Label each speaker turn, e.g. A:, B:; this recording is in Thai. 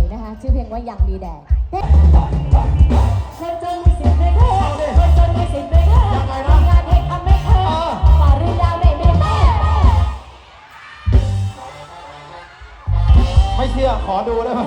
A: ยนะคะ ชื่อเพลงว่ายังมีแดดอยาวในเ
B: ขอดูได้ไหม